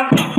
Instagram.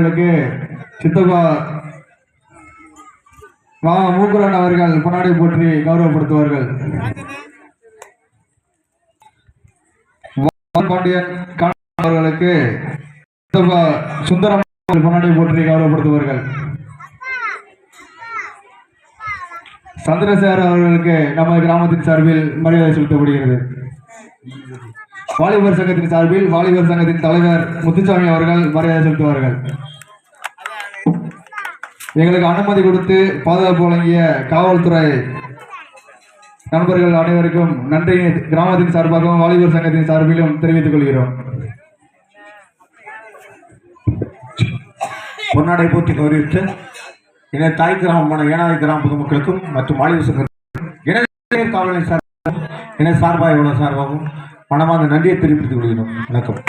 அவர்களுக்கு சித்தப்பா மா மூக்குரன் அவர்கள் கொண்டாடி போற்றி கௌரவப்படுத்துவார்கள். பாண்டியன் அவர்களுக்கு சித்தப்பா சுந்தரம் கொண்டாடி போற்றி கௌரவப்படுத்துவார்கள். சந்திரசேகர் அவர்களுக்கு நமது கிராமத்தின் சார்பில் மரியாதை செலுத்தப்படுகிறது. வாலிபர் சங்கத்தின் சார்பில் வாலிபர் சங்கத்தின் தலைவர் முத்துசாமி அவர்கள் மரியாதை செலுத்துவார்கள். எங்களுக்கு அனுமதி கொடுத்து பாதுகாப்பு வழங்கிய காவல்துறை நண்பர்கள் அனைவருக்கும் நன்றியை கிராமத்தின் சார்பாகவும் வாலிபர் சங்கத்தின் சார்பிலும் தெரிவித்துக் கொள்கிறோம். பொன்னாடை போட்டி கௌரவித்து இன தாய் கிராமமான ஏனாதி கிராம பொதுமக்களுக்கும் மற்றும் வாலிபர் சங்கத்திற்கும் இணைய காவலின் சார்பாகவும் இன சார்பாக உள்ள சார்பாகவும் மனமாக நன்றியை தெரிவித்துக் கொள்கிறோம். வணக்கம்.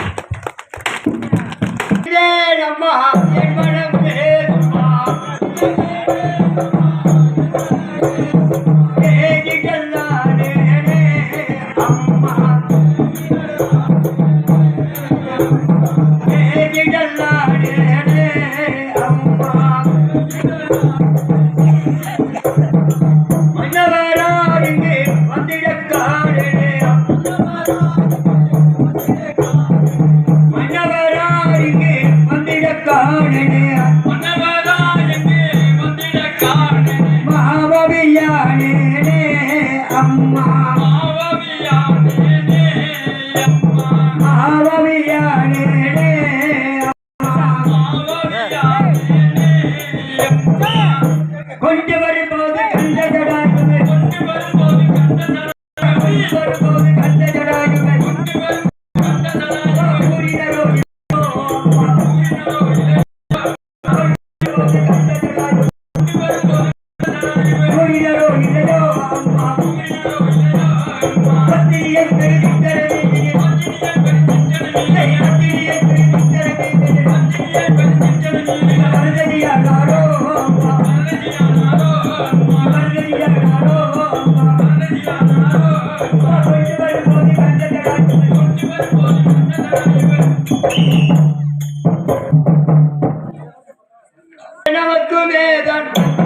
good, Adam.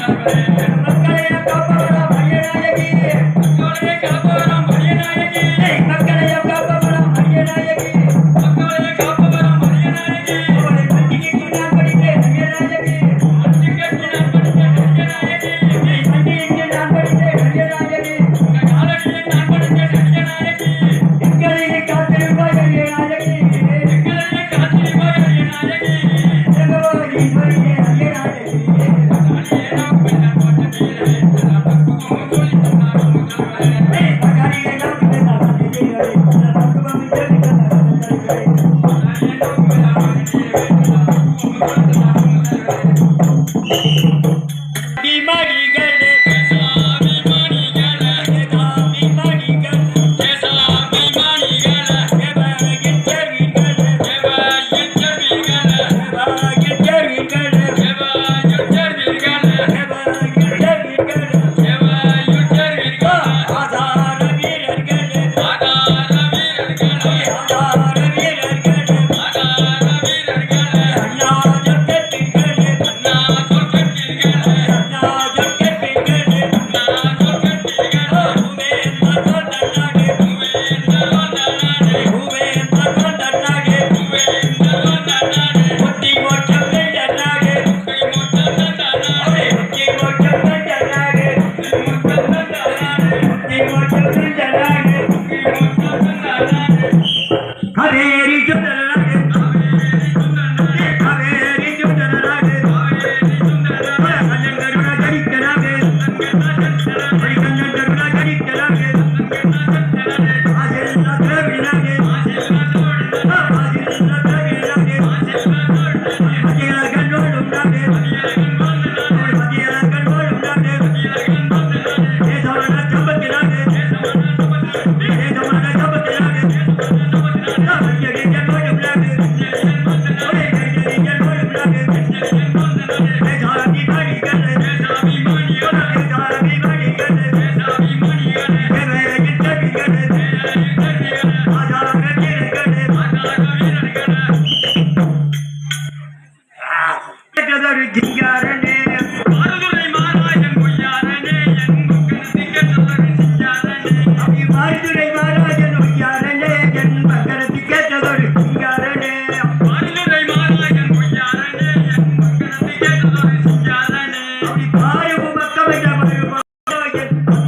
i'm Let's go. मिलांगे Thank you.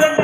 Thank you.